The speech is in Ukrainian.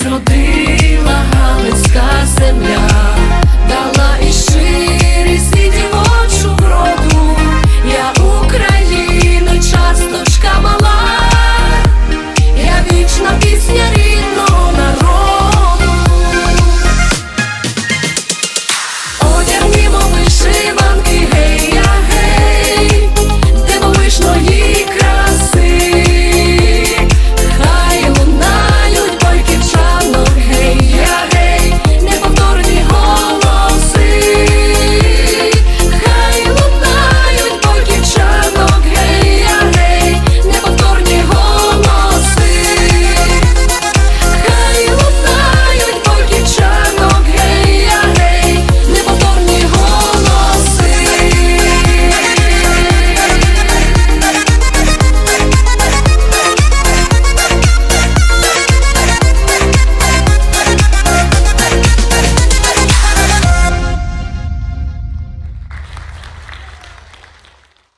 мене зродила Галицька земля,